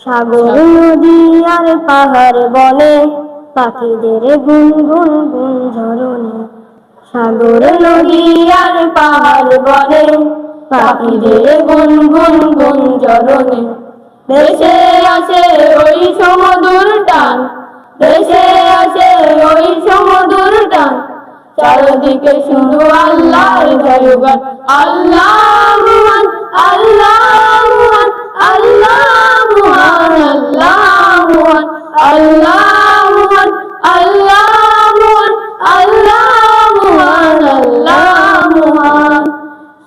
সাগর নদী আর পাহাড় বনে, পাখিদের গুনগুন গুন ঝরনে। সাগর নদী আর পাহাড় বনে, পাখিদের গুনগুন গুন ঝরনে। দেশে আছে ওই সমুদ্র টান দেশে আছে ওই সমুদ্র টান। চারদিকে শুধু আল্লাহর জয়গান আল্লাহ আল্লাহ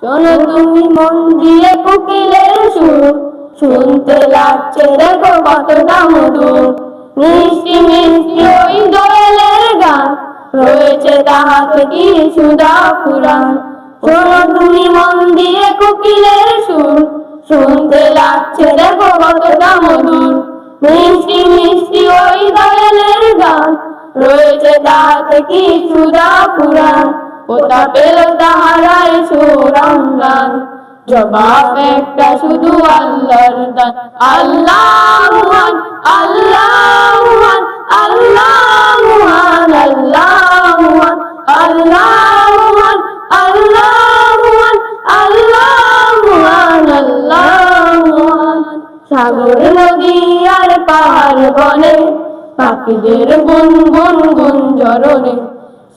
শোনো তুমি মন দিয়ে কোকিলের সুর, শুনতে লাগছে দেখো কতটা মধুর মিষ্টি মিষ্টি ওই দোয়েলের গান, রয়েছে তাহাতে কি সুদা পুরাণ। শোনো তুমি মন দিয়ে কোকিলের সুর, শুনতে লাগছে দেখো কতটা মধুর মিষ্টি মিষ্টি ওই দয়ালের গান। রয়েছে তাতে কি সুদা পুরাণ। ওটা পেল তাহারাই সুরঙ্গান। জবাব একটা শুধু আল্লাহর দান। আল্লাহ সাগর নদী আর পাহাড় বনে, পাখিদের গুন গুন গুন জরনে।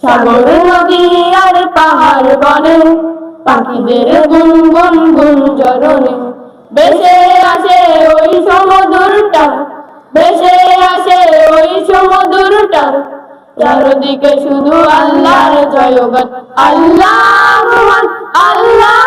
সাগর নদী আর পাহাড় বনে, পাখিদের গুন গুন গুন জরনে। বেশে আসে ওই সমুদ্রটা বেশে আসে ওই সমুদ্রটা। চারদিকে শুধু আল্লাহর জয়গান আল্লাহ আল্লাহ